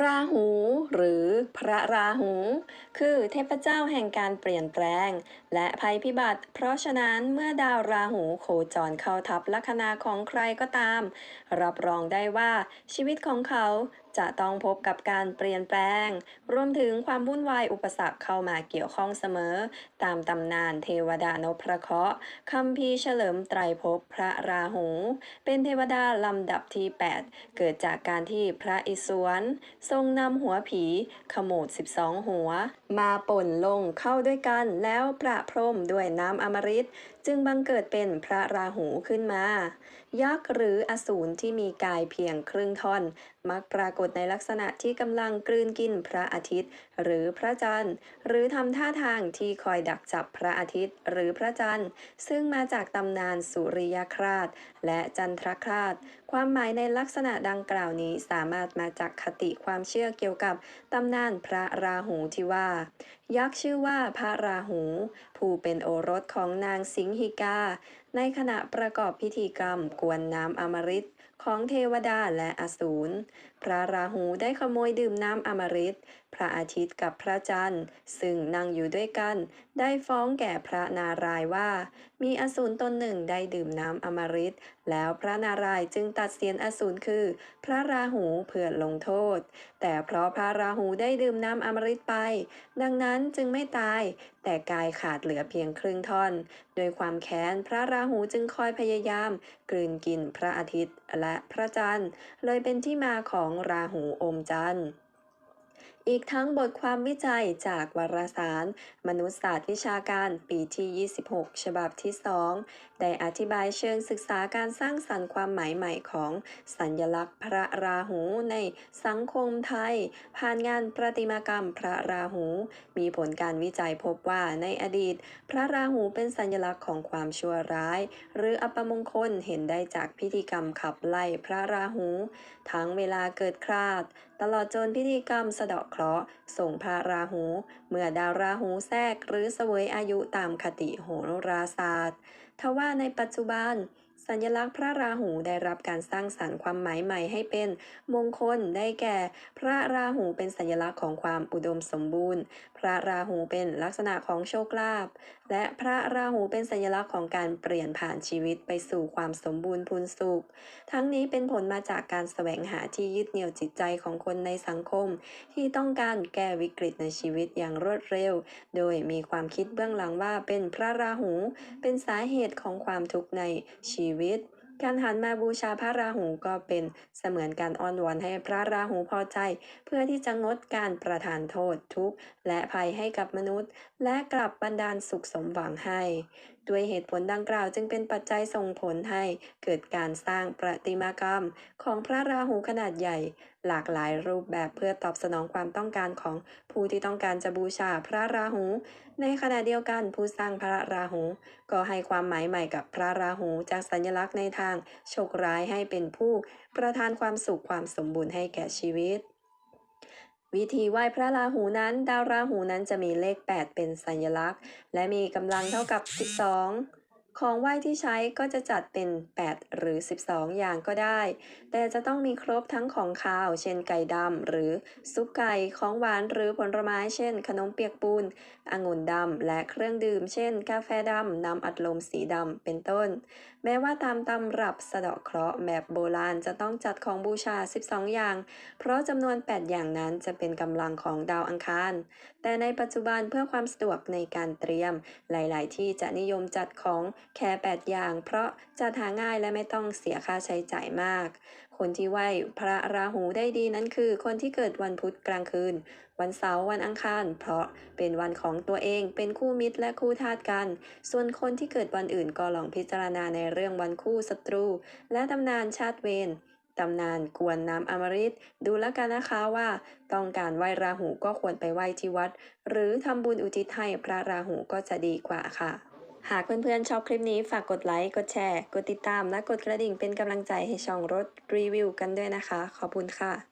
ราหู หรือพระราหู คือเทพเจ้าแห่งการเปลี่ยนแปลง และภัยพิบัติ เพราะฉะนั้นเมื่อดาวราหูโคจรเข้าทับลัคนาของใครก็ตาม รับรองได้ว่าชีวิตของเขา จะต้องพบกับการเปลี่ยนแปลง รวมถึงความวุ่นวายอุปสรรคเข้ามาเกี่ยวข้องเสมอ ตามตำนานเทวดานพระเคราะห์คำพีเฉลิมไตรภพพระราหู เป็นเทวดาลำดับที่ 8 เกิดจากการที่พระอิศวรทรงนำหัวผีขโมด 12 หัว มาป่นลงเข้าด้วยกันแล้วประพรมด้วยน้ำอมฤตจึงบังเกิดเป็นพระราหูขึ้นมา ยักษ์หรืออสูรที่มีกายเพียงครึ่งท่อน มักปรากฏในลักษณะที่กำลังกลืนกินพระอาทิตย์ หรือพระจันทร์ หรือทำท่าทางที่คอยดักจับพระอาทิตย์ หรือพระจันทร์ ซึ่งมาจากตำนานสุริยคราช และจันทรคราช ความหมายในลักษณะดังกล่าวนี้สามารถมาจากคติความเชื่อเกี่ยวกับตำนานพระราหูที่ว่า ยักษ์ชื่อว่าพระราหู ผู้เป็นโอรสของนางสิงหิกา ในขณะประกอบพิธีกรรมกวนน้ำอมฤตของเทวดาและอสูรพระราหูได้ขโมยดื่มน้ำอมฤต พระอาทิตย์กับพระจันทร์ ซึ่งนั่งอยู่ด้วยกัน ได้ฟ้องแก่พระนารายว่า มีอสูรตนหนึ่งได้ดื่มน้ำอมฤต แล้วพระนารายจึงตัดเสียนอสูรคือ พระราหูเพื่อลงโทษ แต่เพราะพระราหูได้ดื่มน้ำอมฤตไป ดังนั้นจึงไม่ตายแต่กายขาดเหลือเพียงครึ่งท่อน โดยความแค้นพระราหูจึงคอยพยายาม กลืนกินพระอาทิตย์และพระจันทร์ เลยเป็นที่มาของราหูอมจันทร์ อีกทั้งบทความวิจัยจากวารสาร มนุษยศาสตร์วิชาการปีที่ 26 ฉบับที่ 2 ได้อธิบายเชิงศึกษาการสร้างสรรค์ความหมายใหม่ของสัญลักษณ์พระราหูในสังคมไทย ผ่านงานประติมากรรมพระราหู มีผลการวิจัยพบว่าในอดีต พระราหูเป็นสัญลักษณ์ของความชั่วร้าย หรืออัปมงคลเห็นได้จากพิธีกรรมขับไล่พระราหู ทั้งเวลาเกิดคราด ตลอดจนพิธีกรรมสะเดาะเคราะห์ส่งพระราหู เมื่อดาวราหูแทรกหรือเสวยอายุตามคติโหราศาสตร์ ทว่าในปัจจุบัน สัญลักษณ์พระราหูได้รับการสร้างสรรค์ความหมายใหม่ให้เป็นมงคลได้แก่ พระราหูเป็นสัญลักษณ์ของความอุดมสมบูรณ์ พระราหูเป็นลักษณะของโชคลาภและพระราหูเป็นสัญลักษณ์ของการเปลี่ยนผ่านชีวิตไปสู่ความสมบูรณ์พูนสุข ทั้งนี้เป็นผลมาจากการแสวงหาที่ยึดเหนี่ยวจิตใจของคนในสังคม ที่ต้องการแก้วิกฤตในชีวิตอย่างรวดเร็ว โดยมีความคิดเบื้องหลังว่าเป็นพระราหู เป็นสาเหตุของความทุกข์ในชีวิตการหันมาบูชาพระราหูก็เป็นเสมือนการอ้อนวอนให้พระราหูพอใจ เพื่อที่จะงดการประทานโทษทุกข์และภัยให้กับมนุษย์ และกลับบันดาลสุขสมหวังให้ ด้วยเหตุผลดังกล่าวจึงเป็นปัจจัยส่งผลให้เกิดการสร้างประติมากรรมของพระราหูขนาดใหญ่ หลากหลายรูปแบบเพื่อตอบสนองความต้องการของผู้ที่ต้องการจะบูชาพระราหู ในขณะเดียวกันผู้สร้างพระราหู ก็ให้ความหมายใหม่กับพระราหูจากสัญลักษณ์ในทางโชคร้ายให้เป็นผู้ประทานความสุขความสมบูรณ์ให้แก่ชีวิต วิธีไหว้พระราหูนั้น ดาวราหูนั้นจะมีเลข 8 เป็นสัญลักษณ์ และมีกำลังเท่ากับ 12 ของไหว้ที่ใช้ก็จะจัดเป็น 8 หรือ 12 อย่างก็ได้ แต่จะต้องมีครบทั้งของคาว เช่นไก่ดำหรือซุปไก่ ของหวานหรือผลไม้ เช่น ขนมเปียกปูน องุ่นดำ และเครื่องดื่ม เช่น กาแฟดำ น้ำอัดลมสีดำ เป็นต้น แม้ว่าตามตำรับสะเดาะเคราะห์แบบโบราณจะต้องจัดของบูชา 12 อย่าง เพราะจำนวน 8 อย่างนั้นจะเป็นกำลังของดาวอังคาร แต่ในปัจจุบันเพื่อความสะดวกในการเตรียม หลาย ๆ ที่จะนิยมจัดของแค่ 8 อย่าง เพราะจะหาง่ายและไม่ต้องเสียค่าใช้จ่ายมาก คนที่ไหวพระราหูได้ดีนั้นคือ คนที่เกิดวันพุธกลางคืน วันเสาร์วันอังคาร เพราะเป็นวันของตัวเองเป็นคู่มิตรและคู่ทาสกัน ส่วนคนที่เกิดวันอื่นก็ลองพิจารณาในเรื่องวันคู่ศัตรู และตำนานชาติเวรตำนานกวนน้ำอมฤตดูแล้วกันนะคะว่า ต้องการไหว้ราหูก็ควรไปไหว้ที่วัด หรือทำบุญอุทิศให้พระราหูก็จะดีกว่าค่ะ หากเพื่อนๆชอบคลิปนี้ฝากกดไลค์ กดแชร์ กดติดตาม และกดกระดิ่งเป็นกำลังใจให้ช่องรถรีวิวกันด้วยนะคะ ขอบคุณค่ะ